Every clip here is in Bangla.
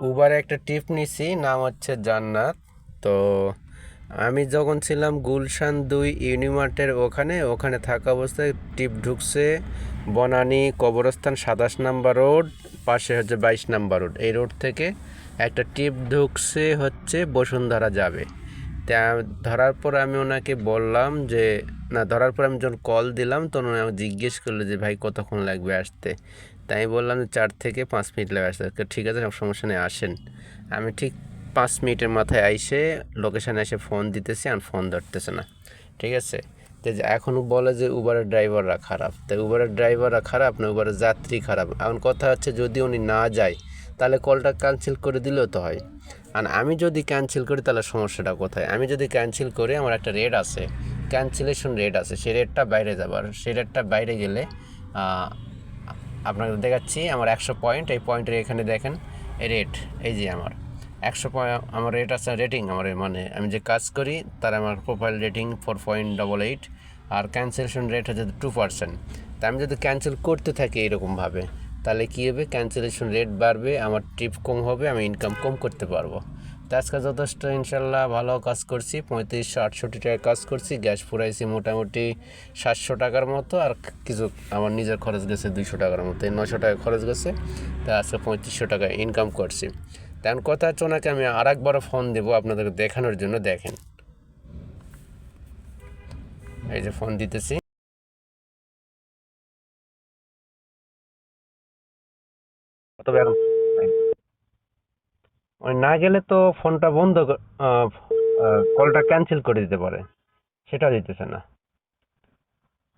উবারে একটা টিপ নিছি, নাম হচ্ছে জান্নাত। তো আমি যখন ছিলাম গুলশান দুই ইউনিমার্টের ওখানে ওখানে থাকা অবস্থায় টিপ ঢুকছে বনানি কবরস্থান সাতাশ নাম্বার রোড, পাশে হচ্ছে বাইশ নাম্বার রোড। এই রোড থেকে একটা টিপ ঢুকছে হচ্ছে বসুন্ধরা যাবে। তা ধরার পর আমি ওনাকে বললাম যে, না, ধরার পর আমি যখন কল দিলাম, তখন উনি আমাকে জিজ্ঞেস করল যে, ভাই, কতক্ষণ লাগবে আসতে? তাই বললাম যে, চার থেকে পাঁচ মিনিট লাগবে আসতে। ঠিক আছে, সব সমস্যা নেই, আসেন। আমি ঠিক পাঁচ মিনিটের মাথায় আইসে লোকেশানে এসে ফোন দিতেছি, আর ফোন ধরতেছে না। ঠিক আছে? তো এখনও বলে যে উবারের ড্রাইভাররা খারাপ। তাই উবারের ড্রাইভাররা খারাপ না উবারের যাত্রী খারাপ? এখন কথা হচ্ছে যদি উনি না যায়, তাহলে কলটা ক্যান্সেল করে দিলেও তো হয়। আর আমি যদি ক্যান্সেল করি, তাহলে সমস্যাটা কোথায়? আমি যদি ক্যান্সেল করি, আমার একটা রেট আছে। ক্যান্সেলেশন রেট আছে। সেই রেটটা বাইরে যাবার সেই রেটটা বাইরে গেলে আপনাকে দেখাচ্ছি, আমার একশো পয়েন্ট এই পয়েন্টের এখানে দেখেন রেট এই যে আমার। একশো পয়েন্ট আমার রেট আছে রেটিং আমার মানে আমি যে কাজ করি, তার আমার profile rating four point double eight আর ক্যান্সেলেশন রেট হচ্ছে টু পার্সেন্ট তা আমি যদি ক্যান্সেল করতে থাকি এরকমভাবে তাহলে কী হবে? ক্যান্সেলেশন রেট বাড়বে, আমার ট্রিপ কম হবে, আমি ইনকাম কম করতে পারব। তো আজকে যথেষ্ট, ইনশাল্লাহ ভালো কাজ করছি, পঁয়ত্রিশশো আটষট্টি টাকা কাজ করছি, গ্যাস পুরাইছি মোটামুটি সাতশো টাকার মতো, আর কিছু আমার নিজের খরচ গেছে দুইশো টাকার মতো নশো টাকা খরচ গেছে, তা আজকে পঁয়ত্রিশশো টাকা ইনকাম করছি। তেমন কথা হচ্ছে ওনাকে আমি আর একবারও ফোন দেবো, আপনাদেরকে দেখানোর জন্য দেখেন। এই যে ফোন দিতেছি। তবে এখন না গেলে তো ফোনটা বন্ধ কলটা ক্যান্সেল করে দিতে পারে। সেটা দিতেছে না।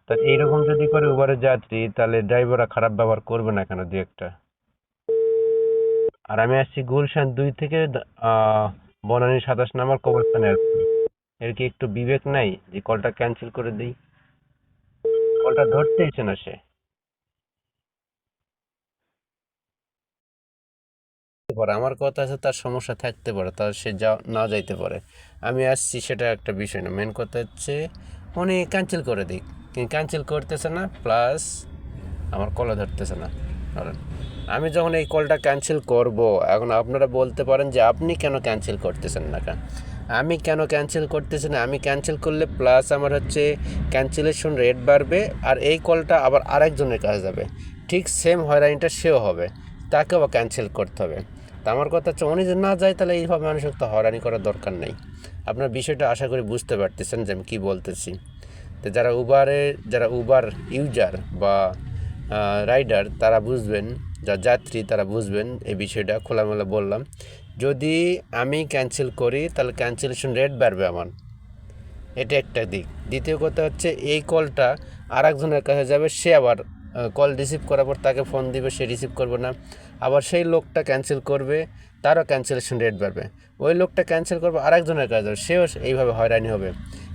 তা এইরকম যদি করে উবারের যাত্রী, তাহলে ড্রাইভাররা খারাপ ব্যবহার করবে না কেন দু একটা? আর আমি আসছি গুলশান দুই থেকে বনানী সাতাশ নাম্বার কবরস্থানে আসছি এর কি একটু বিবেক নাই যে কলটা ক্যান্সেল করে দিই? কলটা ধরতেইছে না সে। পারে। আমার কথা আছে তার সমস্যা থাকতে পারে, তার সে যা না যাইতে পারে। আমি আসছি সেটা একটা বিষয় না। মেন কথা হচ্ছে উনি ক্যান্সেল করে দিক। কিন্তু ক্যান্সেল করতেছে না প্লাস আমার কলা ধরতেছে না। ধরেন, আমি যখন এই কলটা ক্যান্সেল করব, এখন আপনারা বলতে পারেন যে আপনি কেন ক্যান্সেল করতেছেন না কেন? আমি কেন ক্যান্সেল করতেছি না? আমি ক্যান্সেল করলে প্লাস আমার হচ্ছে ক্যান্সেলেশন রেট বাড়বে আর এই কলটা আবার আরেকজনের কাছে যাবে। ঠিক সেম হয়রানিটা সেও হবে। তাকেও ক্যান্সেল করতে হবে। তা আমার কথা হচ্ছে যদি না যায় তাহলে এইভাবে মানুষের তো হয়রানি করার দরকার নেই। আপনার বিষয়টা আশা করি বুঝতে পারতেছেন যে আমি কী বলতেছি। তো যারা উবারে যারা উবার ইউজার বা রাইডার তারা বুঝবেন, যা যাত্রী তারা বুঝবেন এই বিষয়টা, খোলামেলা বললাম। যদি আমি ক্যান্সেল করি তাহলে ক্যান্সেলেশন রেট বাড়বে আমার। এটা একটা দিক। দ্বিতীয় কথা হচ্ছে এই কলটা আরেকজনের কাছে যাবে, সে আবার কল রিসিভ করার পর তাকে ফোন দিবে, সে রিসিভ করবে না। আবার সেই লোকটা ক্যান্সেল করবে, তারও ক্যান্সেলেশন রেট বাড়বে। ওই লোকটা ক্যান্সেল করবে, আরেকজনের কাছে যাবে সেও এইভাবে হয়রানি হবে।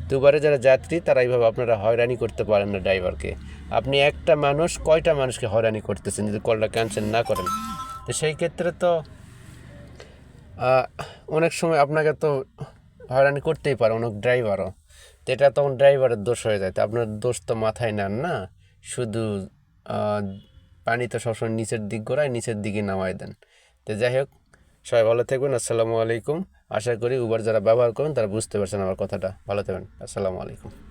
দুবারে যারা যাত্রী, তারা এইভাবে আপনারা হয়রানি করতে পারেন না ড্রাইভারকে আপনি একটা মানুষ, কয়টা মানুষকে হয়রানি করতেছেন যদি কলটা ক্যান্সেল না করেন? তো সেই ক্ষেত্রে তো অনেক সময় আপনাকে তো হয়রানি করতেই পারে অনেক ড্রাইভারও তো এটা তখন ড্রাইভারের দোষ হয়ে যায়। তো আপনার দোষ তো মাথায় নেন না। শুধু আহ, পানি তো সবসময় নিচের দিক ঘোরায় নিচের দিকে নামায় দেন। তো যাই হোক সবাই ভালো থাকবেন আসসালামু আলাইকুম। আশা করি উবার যারা ব্যবহার করেন তারা বুঝতে পারছেন আমার কথাটা। ভালো থাকবেন আসসালামু আলাইকুম।